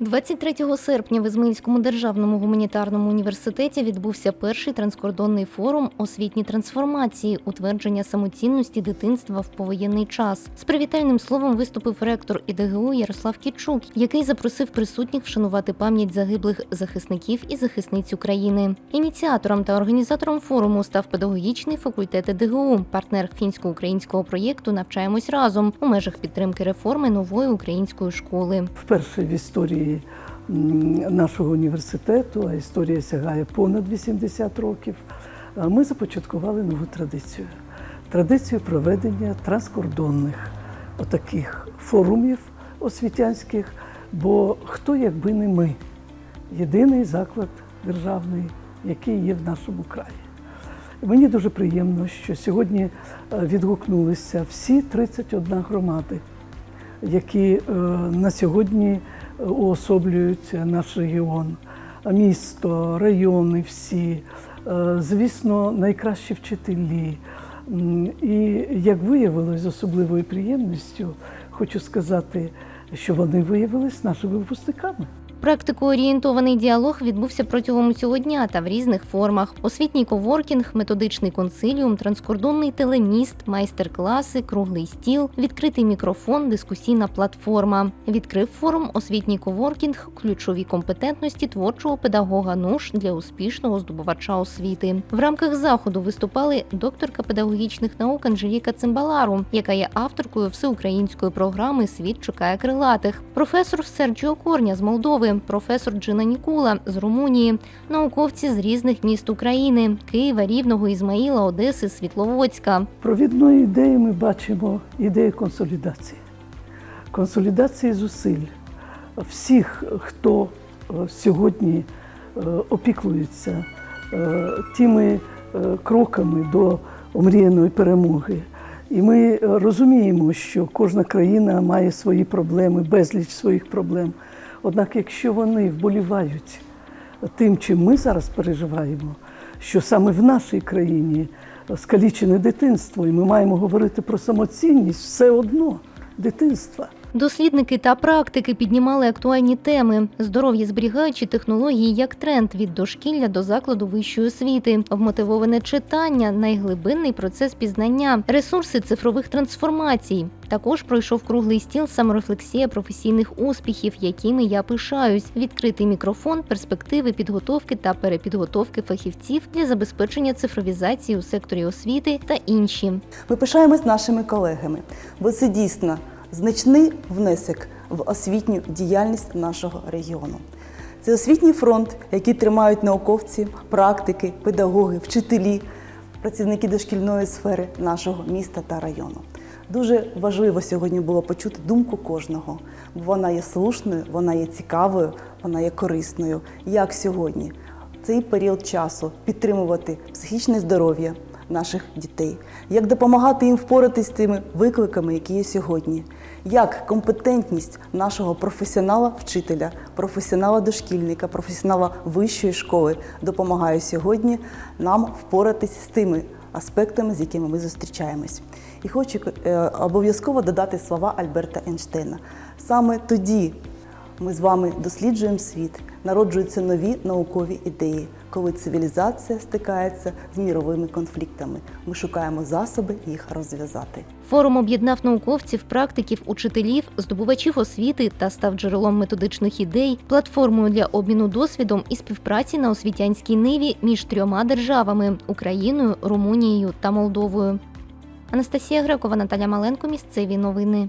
23 серпня в Ізмаїльському державному гуманітарному університеті відбувся перший транскордонний форум освітні трансформації, утвердження самоцінності дитинства в повоєнний час. З привітальним словом виступив ректор ІДГУ Ярослав Кічук, який запросив присутніх вшанувати пам'ять загиблих захисників і захисниць України. Ініціатором та організатором форуму став педагогічний факультет ІДГУ, партнер фінсько-українського проєкту Навчаємось разом у межах підтримки реформи нової української школи. Вперше в історії м, нашого університету, а історія сягає понад 80 років, ми започаткували нову традицію. Традицію проведення транскордонних отаких форумів освітянських, бо хто, якби не ми, єдиний заклад державний, який є в нашому краї. Мені дуже приємно, що сьогодні е, відгукнулися всі 31 громади, які е, на сьогодні уособлюють наш регіон, місто, райони всі, е, звісно, найкращі вчителі. І як виявилось з особливою приємністю, хочу сказати, що вони виявились нашими випускниками. Практико-орієнтований діалог відбувся протягом цього дня та в різних формах: освітній коворкінг, методичний консиліум, транскордонний телеміст, майстер-класи, круглий стіл, відкритий мікрофон, дискусійна платформа. Відкрив форум освітній коворкінг, ключові компетентності творчого педагога НУШ для успішного здобувача освіти. В рамках заходу виступали докторка педагогічних наук Анжеліка Цимбалару, яка є авторкою всеукраїнської програми Світ чекає крилатих, професор Серджіо Корня з Молдови, професор Джина Нікула з Румунії, науковці з різних міст України Києва, Рівного, Ізмаїла, Одеси, Світловодська. Провідною ідеєю ми бачимо ідею консолідації. Консолідації зусиль всіх, хто е, сьогодні е, опікується е, тими кроками до омріяної перемоги. І ми розуміємо, що кожна країна має свої проблеми, безліч своїх проблем. Однак, якщо вони вболівають тим, чим ми зараз переживаємо, що саме в нашій країні скалічене дитинство, і ми маємо говорити про самоцінність все одно дитинства. Дослідники та практики піднімали актуальні теми: здоров'я зберігаючі технології як тренд від дошкілля до закладу вищої освіти, вмотивоване читання, найглибинний процес пізнання, ресурси цифрових трансформацій. Також пройшов круглий стіл саморефлексія професійних успіхів, якими я пишаюсь, відкритий мікрофон, перспективи підготовки та перепідготовки фахівців для забезпечення цифровізації у секторі освіти та інші. Ми пишаємось нашими колегами, бо це дійсно значний внесок в освітню діяльність нашого регіону. Це освітній фронт, який тримають науковці, практики, педагоги, вчителі, працівники дошкільної сфери нашого міста та району. Дуже важливо сьогодні було почути думку кожного, бо вона є слушною, вона є цікавою, вона є корисною. Як сьогодні цей період часу підтримувати психічне здоров'я наших дітей, як допомагати їм впоратись з тими викликами, які є сьогодні, як компетентність нашого професіонала-вчителя, професіонала-дошкільника, професіонала вищої школи допомагає сьогодні нам впоратись з тими аспектами, з якими ми зустрічаємось. І хочу е, обов'язково додати слова Альберта Ейнштейна. Саме тоді ми з вами досліджуємо світ, народжуються нові наукові ідеї, коли цивілізація стикається з міровими конфліктами. Ми шукаємо засоби їх розв'язати. Форум об'єднав науковців, практиків, учителів, здобувачів освіти та став джерелом методичних ідей, платформою для обміну досвідом і співпраці на освітянській ниві між трьома державами Україною, Румунією та Молдовою. Анастасія Грекова, Наталя Маленко. Місцеві новини.